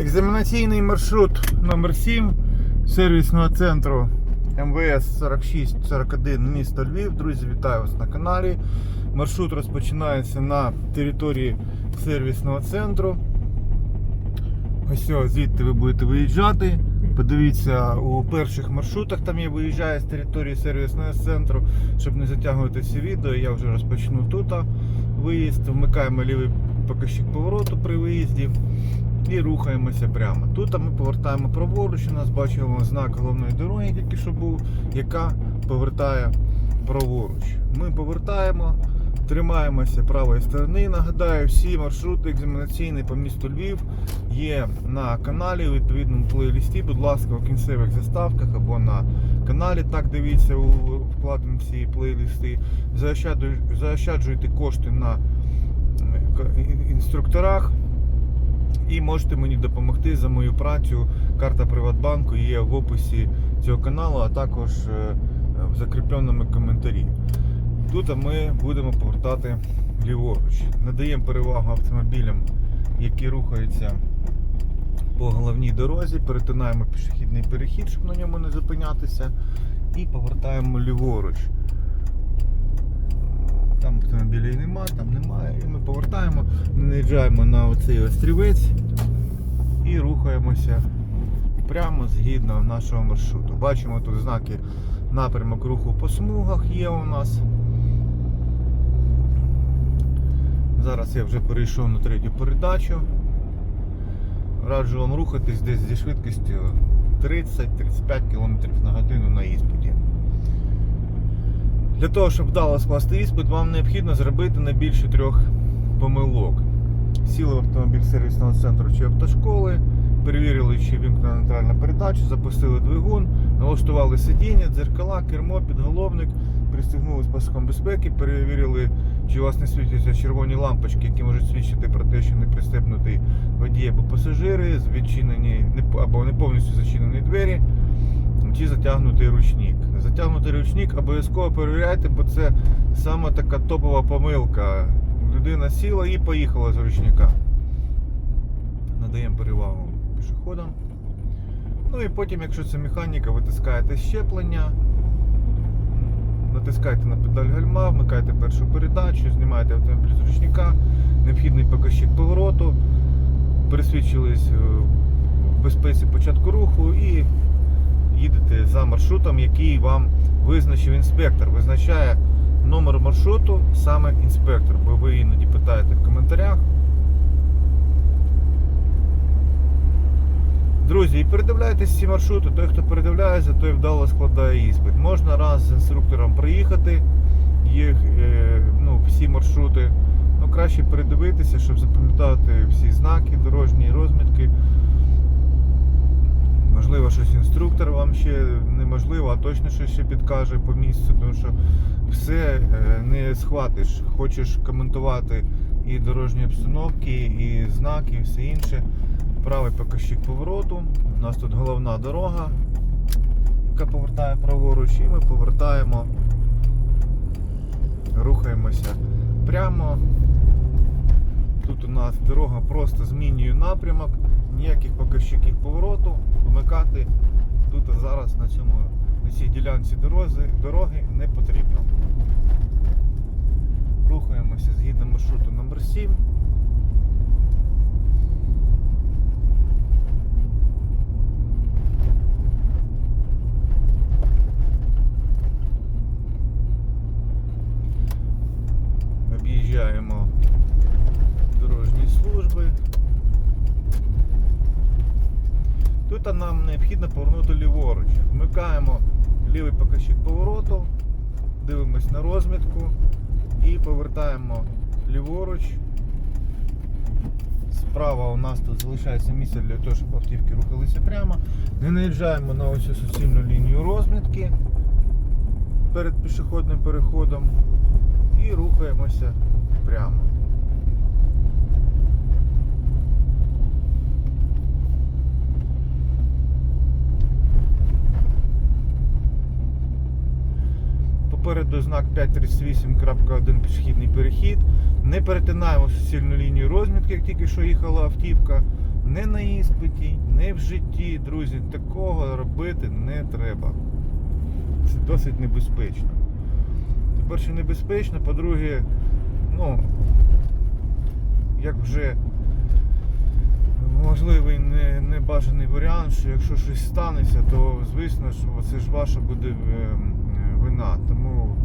Екзаменаційний маршрут номер 7 сервісного центру МВС 4641 місто Львів. Друзі, вітаю вас на каналі. Маршрут розпочинається на території сервісного центру. Ось звідти ви будете виїжджати. Подивіться, у перших маршрутах там я виїжджаю з території сервісного центру, щоб не затягувати всі відео. Я вже розпочну тут виїзд. Вмикаємо лівий показчик повороту при виїзді і рухаємося прямо. Тут ми повертаємо праворуч. У нас бачимо знак головної дороги, тільки що був, яка повертає праворуч. Ми повертаємо. Тримаємося правої сторони. Нагадаю, всі маршрути екзаменаційні по місту Львів є на каналі у відповідному плейлісті. Будь ласка, у кінцевих заставках або на каналі. Так дивіться у ці плейлісти. Заощаджуйте кошти на е, інструкторах. І можете мені допомогти за мою працю. Карта Приватбанку є в описі цього каналу, а також е, в закріпленому коментарі. Тут ми будемо повертати ліворуч. Надаємо перевагу автомобілям, які рухаються по головній дорозі, перетинаємо пішохідний перехід, щоб на ньому не зупинятися, і повертаємо ліворуч. Там автомобілів нема, там немає. І ми повертаємо, наїжджаємо на оцей острівець і рухаємося прямо згідно нашого маршруту. Бачимо тут знаки напрямок руху по смугах є у нас. Зараз я вже перейшов на третю передачу. Раджу вам рухатись десь зі швидкістю 30-35 км на годину на іспиті. Для того, щоб вдало скласти іспит, вам необхідно зробити не більше трьох помилок. Сіли в автомобіль сервісного центру чи автошколи, перевірили, чи вімкнена нейтральна передача, запустили двигун, налаштували сидіння, дзеркала, кермо, підголовник, пристегнули з паском безпеки, перевірили, чи у вас не світяться червоні лампочки, які можуть свідчити про те, що не пристебнутий водій або пасажири, відчинені не- або не повністю зачинені двері чи затягнутий ручник. Затягнутий ручник обов'язково перевіряйте, бо це саме така топова помилка. Людина сіла і поїхала з ручника. Надаємо перевагу пішоходам. Ну і потім, якщо це механіка, витискаєте щеплення, натискаєте на педаль гальма, вмикаєте першу передачу, знімаєте автомобіль з ручника, необхідний показчик повороту, пересвідчились е, в безпеці початку руху і їдете за маршрутом, який вам визначив інспектор. Визначає номер маршруту саме інспектор, бо ви іноді питаєте в коментарях. Друзі, і передивляйтесь ці маршрути. Той, хто передивляється, той вдало складає іспит. Можна раз з інструктором проїхати їх, е, ну, всі маршрути. Ну, краще передивитися, щоб запам'ятати всі знаки, дорожні розмітки. Інструктор вам ще неможливо, а точно щось ще підкаже по місцю, тому що все е, не схватиш. Хочеш коментувати і дорожні обстановки, і знаки, і все інше. Правий показчик повороту. У нас тут головна дорога, яка повертає праворуч, і ми повертаємо, рухаємося прямо. Тут у нас дорога просто змінює напрямок, ніяких показчиків повороту вмикати тут зараз на цьому на цій ділянці дороги, дороги не потрібно. Рухаємося згідно маршруту номер 7 Об'їжджаємо дорожні служби. Тут нам необхідно повернути ліворуч. Вмикаємо лівий показчик повороту, дивимось на розмітку і повертаємо ліворуч. Справа у нас тут залишається місце для того, щоб автівки рухалися прямо. Не наїжджаємо на ось цю суцільну лінію розмітки перед пішохідним переходом і рухаємося прямо. Попереду знак 538.1 пішохідний перехід. Не перетинаємо суцільну лінію розмітки, як тільки що їхала автівка. Не на іспиті, не в житті, друзі, такого робити не треба. Це досить небезпечно. По-перше, небезпечно, по-друге, ну, як вже можливий не- небажаний варіант, що якщо щось станеться, то звісно, що це ж ваша буде е. Тому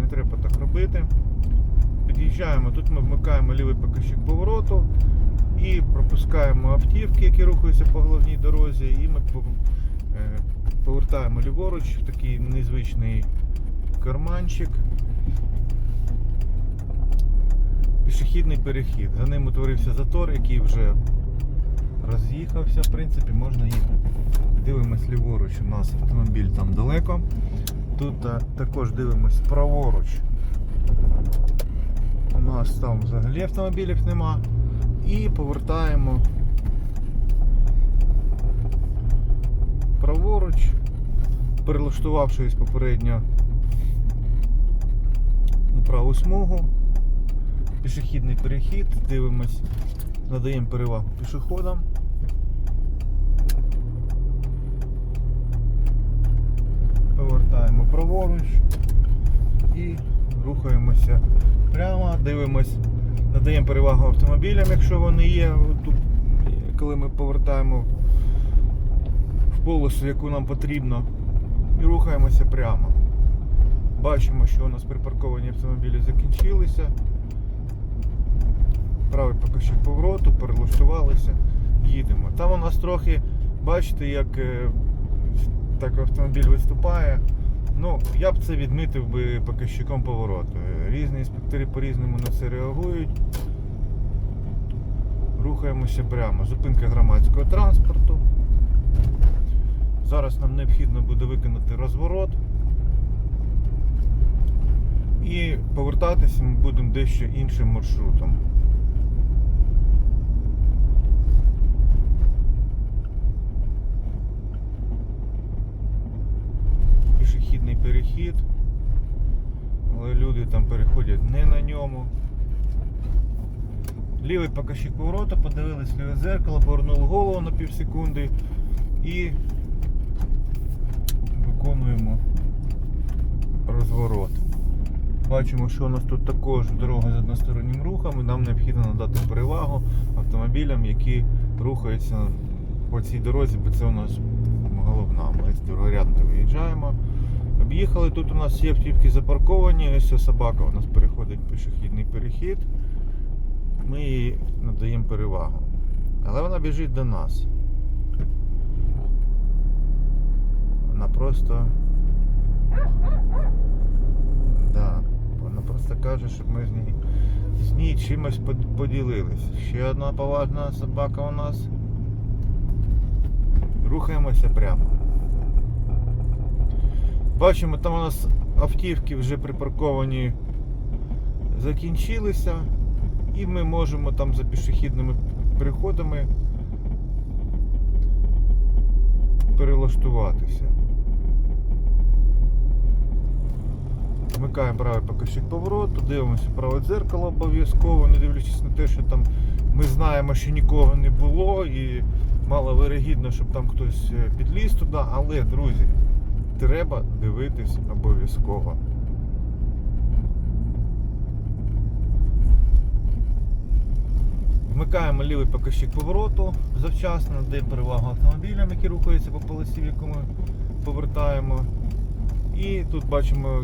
не треба так робити. Під'їжджаємо, тут ми вмикаємо лівий покажчик повороту і пропускаємо автівки, які рухаються по головній дорозі, і ми е, повертаємо ліворуч в такий незвичний карманчик. Пішохідний перехід. За ним утворився затор, який вже роз'їхався, в принципі, можна їхати. Дивимось ліворуч, у нас автомобіль там далеко. Тут також дивимось праворуч. У нас там взагалі автомобілів нема. І повертаємо праворуч, перелаштувавшись попередньо у праву смугу. Пішохідний перехід, дивимось, надаємо перевагу пішоходам. Повертаємо праворуч і рухаємося прямо, дивимось, надаємо перевагу автомобілям, якщо вони є, тут, коли ми повертаємо в полосу, яку нам потрібно, і рухаємося прямо. Бачимо, що у нас припарковані автомобілі закінчилися. Правий покажчик повороту, перелаштувалися, їдемо. Там у нас трохи, бачите, як е, так автомобіль виступає. Ну, я б це відмітив би показчиком повороту. Різні інспектори по-різному на це реагують. Рухаємося прямо. Зупинка громадського транспорту. Зараз нам необхідно буде виконати розворот. І повертатися ми будемо дещо іншим маршрутом. Пішохідний перехід. Але люди там переходять не на ньому. Лівий покажчик поворота, подивились ліве дзеркало, повернули голову на пів секунди і виконуємо розворот. Бачимо, що у нас тут також дорога з одностороннім рухом, і нам необхідно надати перевагу автомобілям, які рухаються по цій дорозі, бо це у нас головна. Ми з другорядно виїжджаємо. Об'їхали, тут у нас всі автівки запарковані, ось собака у нас переходить пішохідний перехід. Ми їй надаємо перевагу. Але вона біжить до нас. Вона просто. Да. Вона просто каже, щоб ми з ній, з ній чимось под- поділились. Ще одна поважна собака у нас. Рухаємося прямо. Бачимо, там у нас автівки вже припарковані закінчилися. І ми можемо там за пішохідними переходами перелаштуватися. Вмикаємо правий покажчик повороту, дивимося праве дзеркало обов'язково, не дивлячись на те, що там ми знаємо, що нікого не було і мало вирогідно, щоб там хтось е, підліз туди, але, друзі, треба дивитись обов'язково. Вмикаємо лівий покажчик повороту завчасно, даємо перевагу автомобілям, які рухаються по полосі, в яку ми повертаємо. І тут бачимо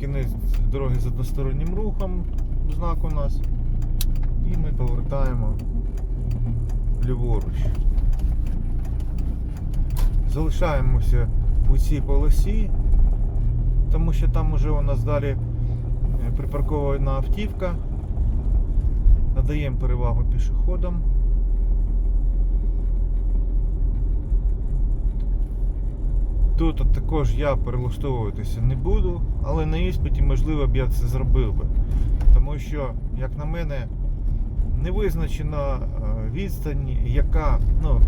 кінець дороги з одностороннім рухом, знак у нас. І ми повертаємо ліворуч. Залишаємося у цій полосі, тому що там уже у нас далі е, припаркована автівка. Надаємо перевагу пішоходам. Тут також я перелаштовуватися не буду, але на іспиті, можливо, б я це зробив би. Тому що, як на мене, не визначена е, відстань, яка, ну,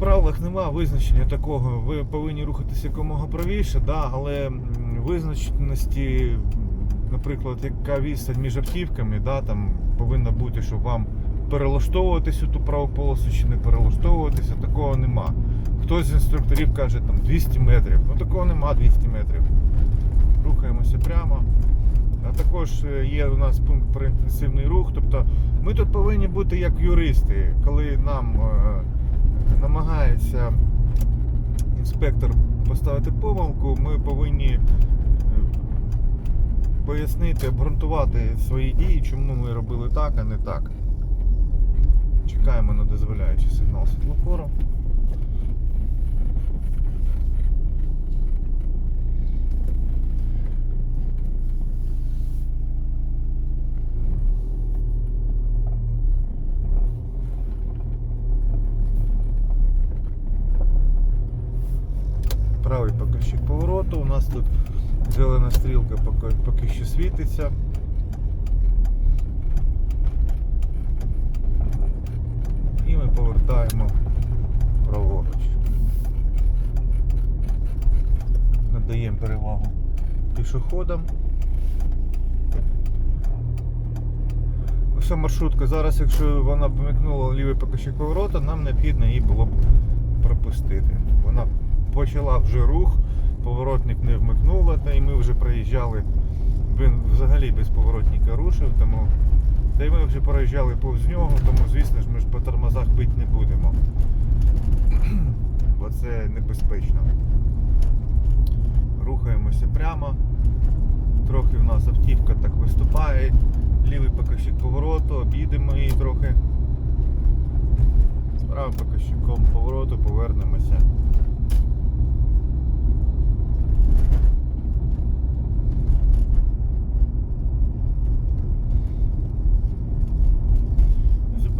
правилах нема визначення такого. Ви повинні рухатися якомога правіше, да, але визначеності, наприклад, яка відстань між автівками, да, там повинна бути, щоб вам перелаштовуватися ту праву полосу чи не перелаштовуватися, такого нема. Хтось з інструкторів каже там 200 метрів. Ну такого нема 200 метрів. Рухаємося прямо. А також е, є у нас пункт про інтенсивний рух. Тобто ми тут повинні бути як юристи, коли нам е, намагається інспектор поставити помилку, ми повинні е, пояснити, обґрунтувати свої дії, чому ми робили так, а не так. Чекаємо на дозволяючий сигнал світлофору. Правий показчик повороту. У нас тут зелена стрілка поки, поки що світиться. І ми повертаємо праворуч. Надаємо перевагу пішоходам. Ось маршрутка. Зараз, якщо вона б вмикнула лівий показчик поворота, нам необхідно її було пропустити. Вона почала вже рух, поворотник не вмикнула, та і ми вже проїжджали. Він взагалі без поворотника рушив, тому та й ми вже проїжджали повз нього, тому звісно ж ми ж по тормозах бити не будемо. Бо це небезпечно. Рухаємося прямо. Трохи в нас автівка так виступає. Лівий показчик повороту, об'їдемо її трохи. З правим показчиком повороту повернемося.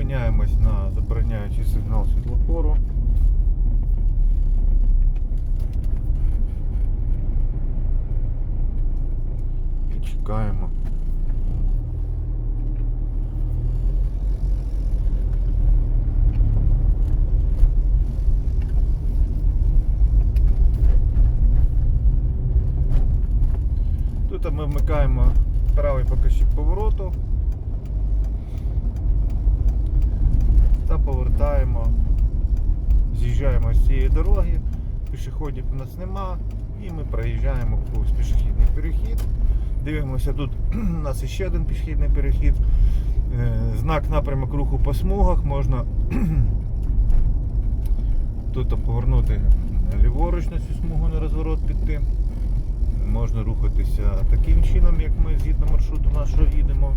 Зупиняємось на забороняючий сигнал світлофору. І чекаємо. Пішоходів у нас нема, і ми проїжджаємо повз пішохідний перехід. Дивимося, тут у нас ще один пішохідний перехід. Е, Знак напрямок руху по смугах можна тут повернути ліворуч на цю смугу на розворот піти. Можна рухатися таким чином, як ми згідно маршруту нашого їдемо.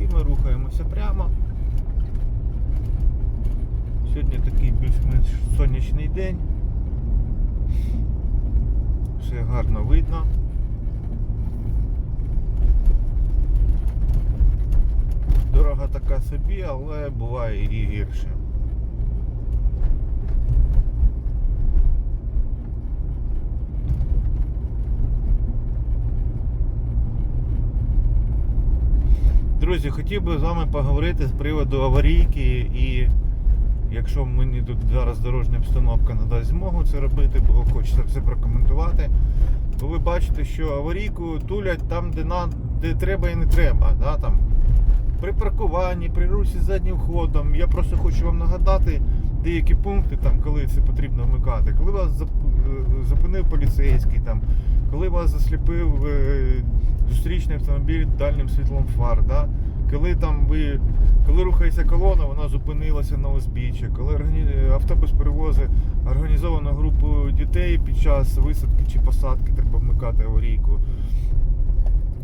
І ми рухаємося прямо. Сьогодні такий більш-менш сонячний день. Все гарно видно. Дорога така собі, але буває і гірше. Друзі, хотів би з вами поговорити з приводу аварійки і Якщо мені тут зараз дорожня обстановка надасть змогу це робити, бо хочеться все прокоментувати, то ви бачите, що аварійку тулять там, де на, де треба і не треба. Да, там. При паркуванні, при русі з заднім ходом. Я просто хочу вам нагадати деякі пункти, там, коли це потрібно вмикати. Коли вас зупинив поліцейський, там, коли вас засліпив е, зустрічний автомобіль дальнім світлом фар. Да? Коли там ви, коли рухається колона, вона зупинилася на узбіччі. Коли автобус перевозить організовану групу дітей під час висадки чи посадки, треба вмикати аварійку.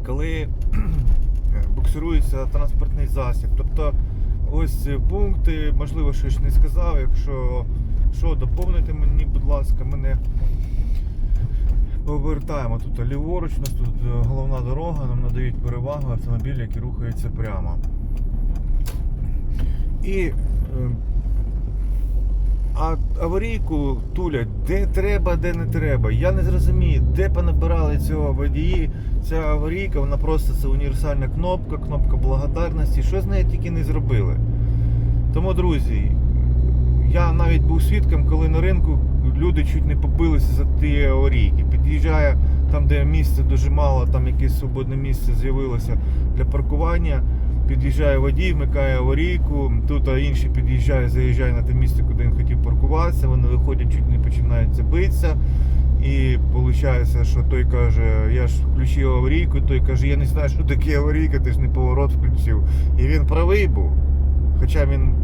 Коли буксирується транспортний засіб. Тобто ось ці пункти, можливо, щось не сказав. Якщо що, доповнити мені, будь ласка, мене повертаємо тут ліворуч, у нас тут е, головна дорога, нам надають перевагу автомобілі, які рухаються прямо. І е, а аварійку тулять де треба, де не треба. Я не зрозумію, де понабирали цього водії. Ця аварійка, вона просто це універсальна кнопка, кнопка благодарності. Що з нею тільки не зробили. Тому, друзі, я навіть був свідком, коли на ринку люди чуть не побилися за ті аварійки. Під'їжджає там, де місце дуже мало, там якесь свободне місце з'явилося для паркування. Під'їжджає водій, вмикає аварійку. Тут а інший під'їжджає, заїжджає на те місце, куди він хотів паркуватися. Вони виходять, чуть не починають битися. І виходить, що той каже, я ж включив аварійку, той каже, я не знаю, що таке аварійка, ти ж не поворот включив. І він правий був. Хоча він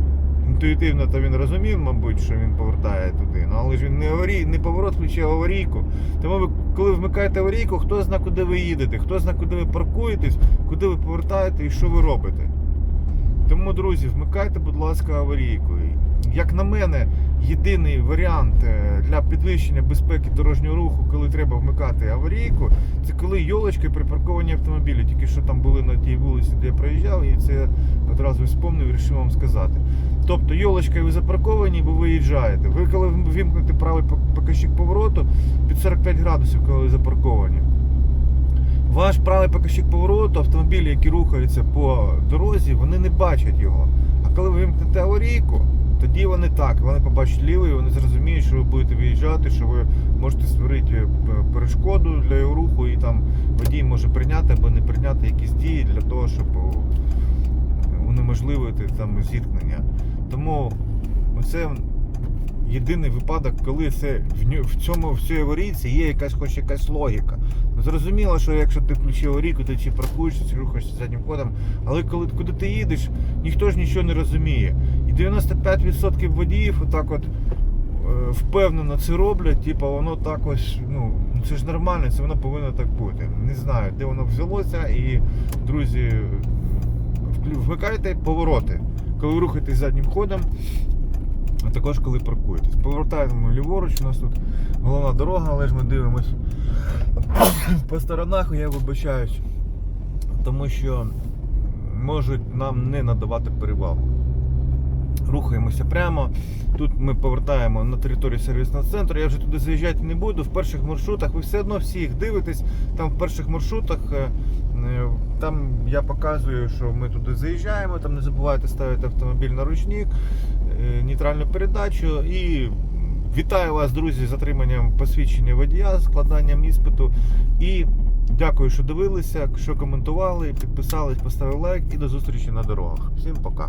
інтуїтивно то він розумів, мабуть, що він повертає туди. Ну, не аварій, не поворот включив а аварійку. Тому ви, коли вмикаєте аварійку, хто знає, куди ви їдете, хто знає, куди ви паркуєтесь, куди ви повертаєте і що ви робите. Тому, друзі, вмикайте, будь ласка, аварійку. Як на мене, єдиний варіант е, для підвищення безпеки дорожнього руху, коли треба вмикати аварійку, це коли йолочки припарковані автомобілі. Тільки що там були на тій вулиці, де я проїжджав, і це одразу вспомнив вирішив вам сказати. Тобто йолочкою ви запарковані, ви виїжджаєте. Ви коли вімкнете правий показчик повороту під 45 градусів, коли ви запарковані. Ваш правий показчик повороту, автомобілі, які рухаються по дорозі, вони не бачать його. А коли ви вимкнете аварійку, тоді вони так, вони побачать лівий, вони зрозуміють, що ви будете виїжджати, що ви можете створити е, перешкоду для його руху, і там водій може прийняти або не прийняти якісь дії для того, щоб унеможливити там зіткнення. Тому це єдиний випадок, коли це в, цьому в цій є якась хоч якась логіка. Зрозуміло, що якщо ти включив аварійку, ти чи паркуєшся, чи рухаєшся заднім ходом, але коли куди ти їдеш, ніхто ж нічого не розуміє. І 95% водіїв отак от е, впевнено це роблять, типу воно так ось, ну це ж нормально, це воно повинно так бути. Не знаю, де воно взялося, і друзі, вмикайте повороти, коли рухаєтесь заднім ходом, а також коли паркуєтесь. Повертаємо ліворуч, у нас тут головна дорога, але ж ми дивимось по сторонах, я вибачаюсь, тому що можуть нам не надавати перевагу. Рухаємося прямо. Тут ми повертаємо на територію сервісного центру. Я вже туди заїжджати не буду. В перших маршрутах ви все одно всі їх дивитесь. Там в перших маршрутах е, е, там я показую, що ми туди заїжджаємо. Там не забувайте ставити автомобіль на ручник, нейтральну передачу і. Вітаю вас, друзі, з отриманням посвідчення водія, складанням іспиту. І дякую, що дивилися, що коментували, підписались, поставили лайк і до зустрічі на дорогах. Всім пока.